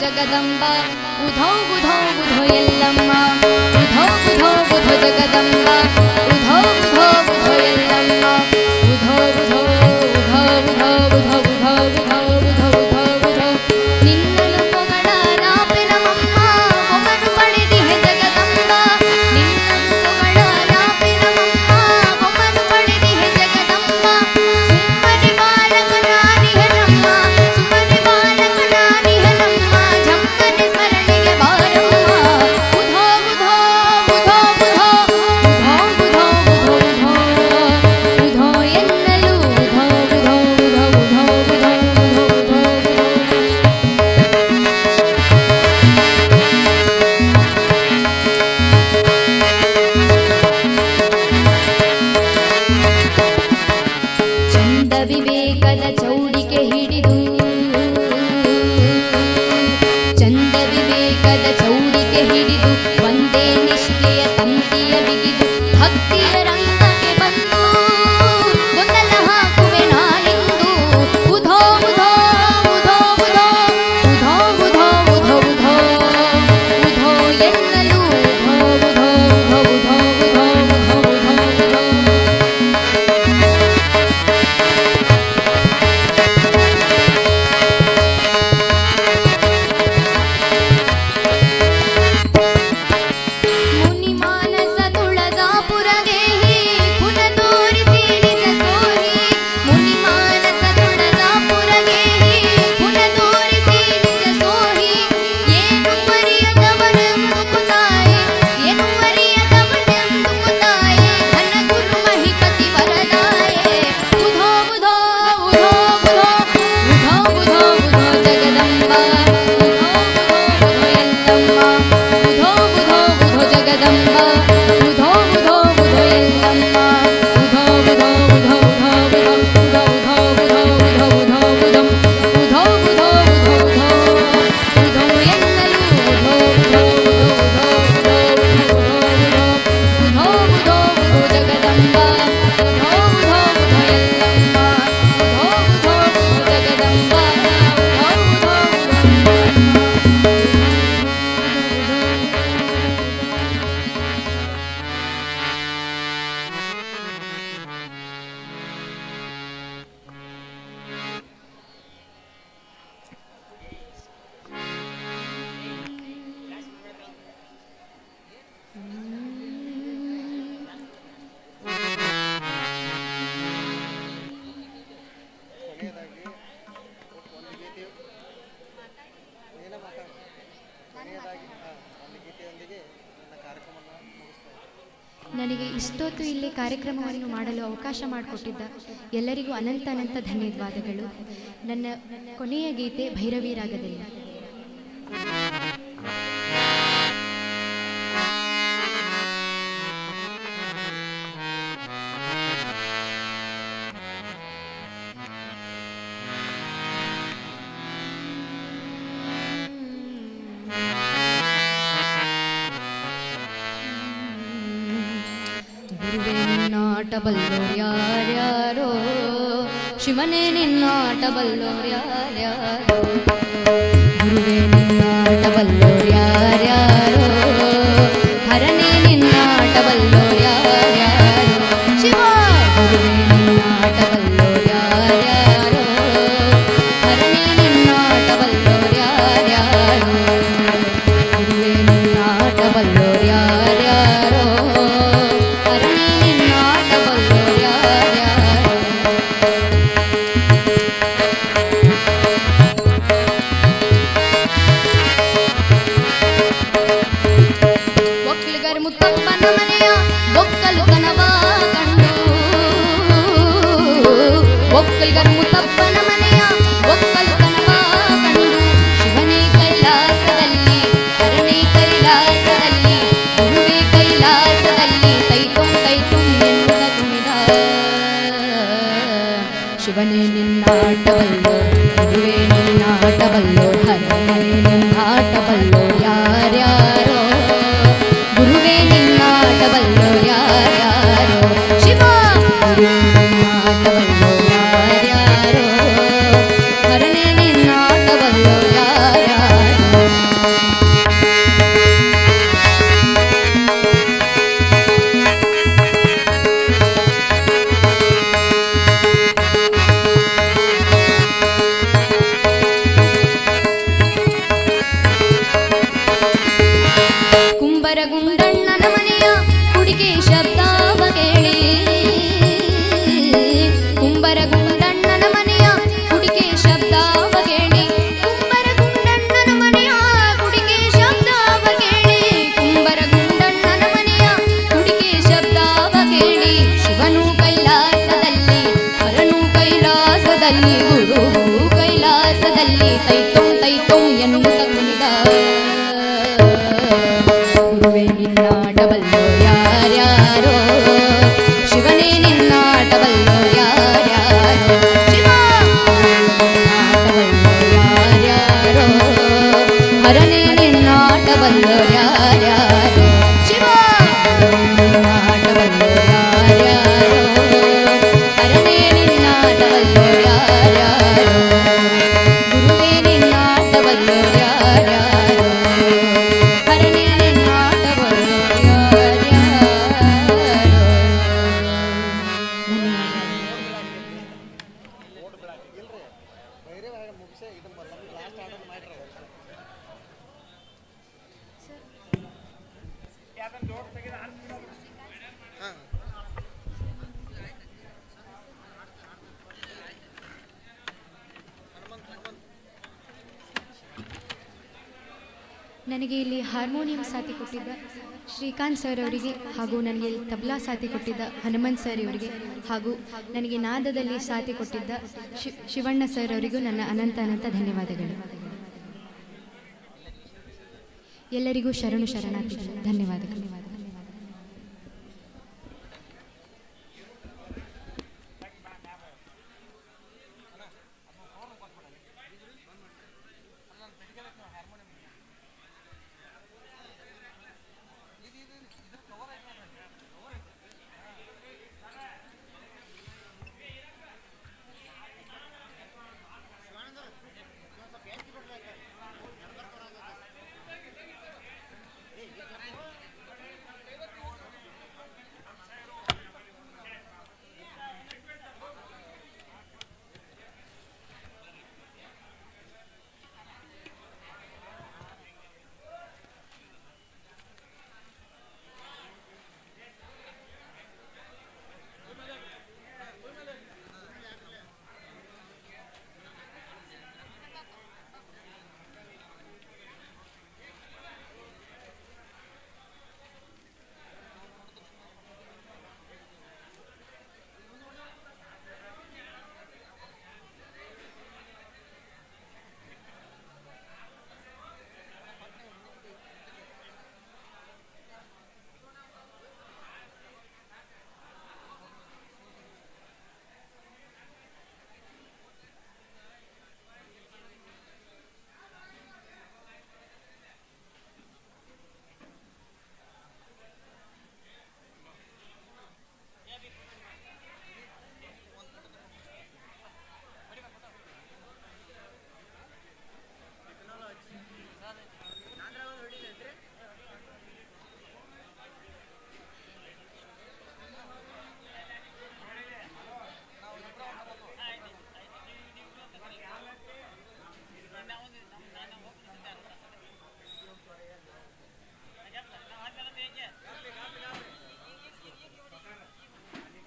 जगदम्ब बुधौ बुधौ बुधो यल्लम्मा बुधौ बुधौ बुधो जगदम्ब ನನಗೆ ಇಷ್ಟೊತ್ತು ಇಲ್ಲಿ ಕಾರ್ಯಕ್ರಮವನ್ನು ಮಾಡಲು ಅವಕಾಶ ಮಾಡಿಕೊಟ್ಟಿದ್ದ ಎಲ್ಲರಿಗೂ ಅನಂತ ಅನಂತ ಧನ್ಯವಾದಗಳು. ನನ್ನ ಕೊನೆಯ ಗೀತೆ ಭೈರವಿರಾಗದಲ್ಲಿ. ನಿನ್ನೋಟ ಬಲ್ಲೋರ್ಯಾರ್ಯಾರೋ ಶಿವನೇ ನಿನ್ನೋಟ ಬಲ್ಲೋರ್ಯಾರ್ಯಾರೋ ಗುರುವೇ ನಿನ್ನೋಟ ಬಲ್ಲೋರ್ಯಾರ್ಯಾರೋ ಹರನೇ ನಿನ್ನೋಟ ಬಲ್ಲೋ हरणे निन्नाट बंधया शिवा! निन्नाट बंधया हरणे निन्नाट बंधया गुरुवे निन्नाट बंधया ನನಗೆ ಇಲ್ಲಿ ಹಾರ್ಮೋನಿಯಂ ಸಾಥಿ ಕೊಟ್ಟಿದ್ದ ಶ್ರೀಕಾಂತ್ ಸರ್ ಅವರಿಗೆ ಹಾಗೂ ನನಗೆ ಇಲ್ಲಿ ತಬ್ಲಾ ಸಾಥಿ ಕೊಟ್ಟಿದ್ದ ಹನುಮಂತ್ ಸರ್ ಅವರಿಗೆ ಹಾಗೂ ನನಗೆ ನಾದದಲ್ಲಿ ಸಾಥಿ ಕೊಟ್ಟಿದ್ದ ಶಿವಣ್ಣ ಸರ್ ಅವರಿಗೂ ನನ್ನ ಅನಂತ ಅನಂತ ಧನ್ಯವಾದಗಳು. ಎಲ್ಲರಿಗೂ ಶರಣು ಶರಣಾರ್ಥಿಗಳು ಧನ್ಯವಾದಗಳು.